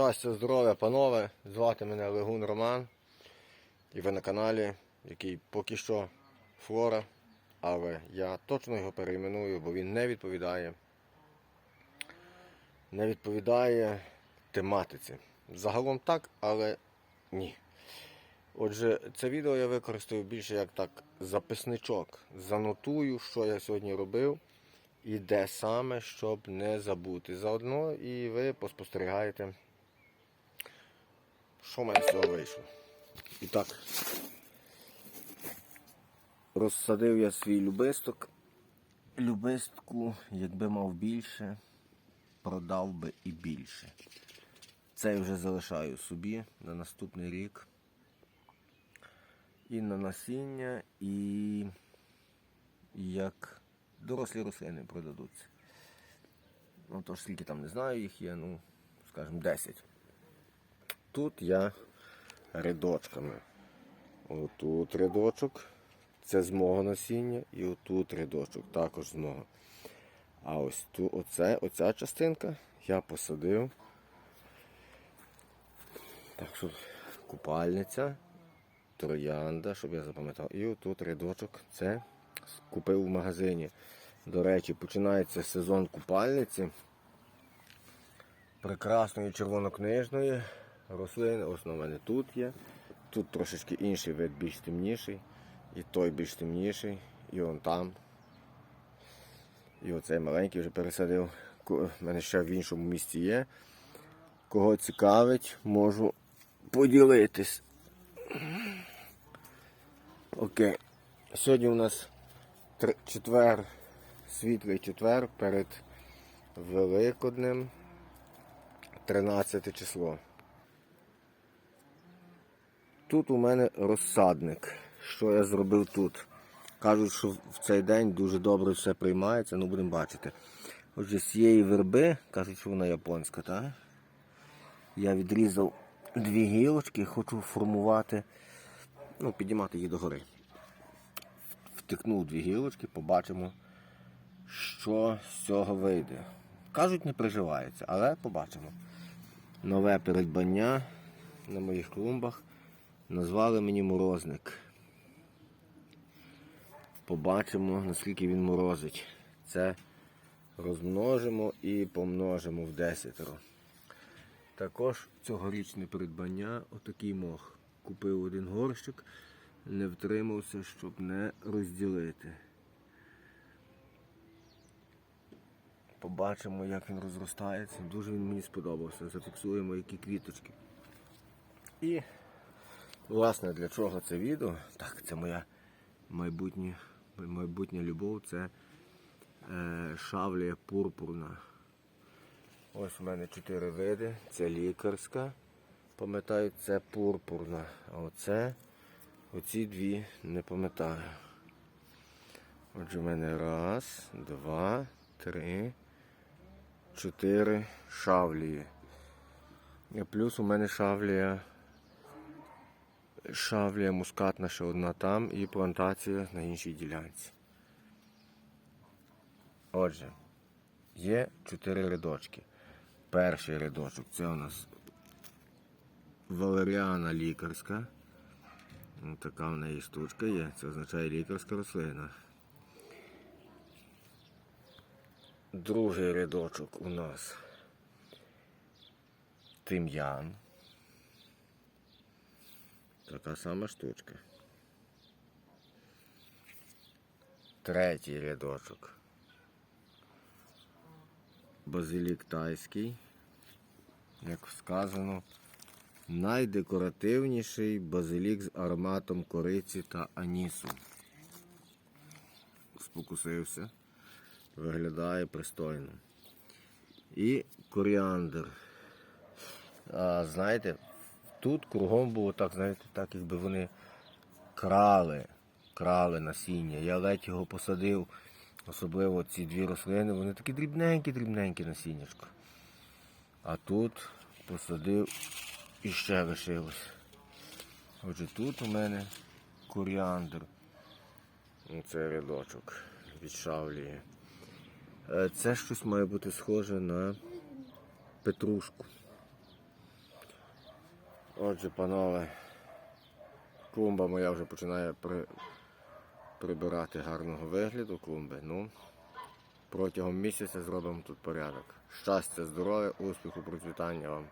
Щастя, здоров'я, панове! Звати мене Легун Роман. І ви на каналі, який поки що флора, але я точно його перейменую, бо він не відповідає. Не відповідає тематиці. Загалом так, але ні. Отже, це відео я використаю більше як так записничок. Занотую, що я сьогодні робив і де саме, щоб не забути. Заодно і ви поспостерігаєте, що в мене з цього вийшло. І так, розсадив я свій любисток. Любистку, якби мав більше, продав би і більше. Цей вже залишаю собі на наступний рік. І на насіння, і як дорослі рослини продадуться. Ну, тож скільки там не знаю, їх є, ну, скажімо, 10. Тут я рядочками. Отут рядочок, це з мого насіння, і отут рядочок також з мого. А ось ту, оце, оця частинка я посадив. Так що купальниця, троянда, щоб я запам'ятав. І отут рядочок це купив в магазині. До речі, починається сезон купальниці. Прекрасної червонокнижної рослини. Ось на мене тут є. Тут трошечки інший вид, більш темніший. І той більш темніший. І он там. І оцей маленький вже пересадив. У мене ще в іншому місці є. Кого цікавить, можу поділитись. Окей. Сьогодні у нас четвер, світлий четвер перед Великоднем, 13 число. Тут у мене розсадник. Що я зробив тут? Кажуть, що в цей день дуже добре все приймається, ну будемо бачити. Отже, з цієї верби, кажуть, що вона японська, так? Я відрізав дві гілочки, хочу формувати, ну, піднімати її догори. Втикнув дві гілочки, побачимо, що з цього вийде. Кажуть, не приживається, але побачимо. Нове передбання на моїх клумбах. Назвали мені морозник. Побачимо, наскільки він морозить. Це розмножимо і помножимо в десятеро. Також цьогорічне придбання отакий мох. Купив один горщик, не втримався, щоб не розділити. Побачимо, як він розростається. Дуже він мені сподобався. Зафіксуємо які квіточки. І, власне, для чого це відео? Так, це моя майбутня, майбутня любов, це е, шавлія пурпурна. Ось у мене чотири види. Це лікарська. Пам'ятаю, це пурпурна. А оце, оці дві не пам'ятаю. Отже, в мене раз, два, три, чотири шавлії. І плюс у мене шавлія. Шавлія мускатна ще одна там і плантація на іншій ділянці. Отже, є чотири рядочки. Перший рядочок це у нас валеріана лікарська. Така в неї штучка є. Це означає лікарська рослина. Другий рядочок у нас тим'ян. Така сама штучка. Третій рядочок. Базилік тайський. Як сказано, найдекоративніший базилік з ароматом кориці та анісу. Спокусився. Виглядає пристойно. І коріандр. А, знаєте, тут кругом було так, знаєте, так якби вони крали, крали насіння. Я ледь його посадив, особливо ці дві рослини, вони такі дрібненькі-дрібненькі насіннячко. А тут посадив і ще лишилось. Отже, тут у мене коріандр. Оце рядочок відшавлює. Е, Це щось має бути схоже на петрушку. Отже, панове, клумба моя вже починає при... прибирати гарного вигляду клумби. Ну, протягом місяця зробимо тут порядок. Щастя, здоров'я, успіху, процвітання вам.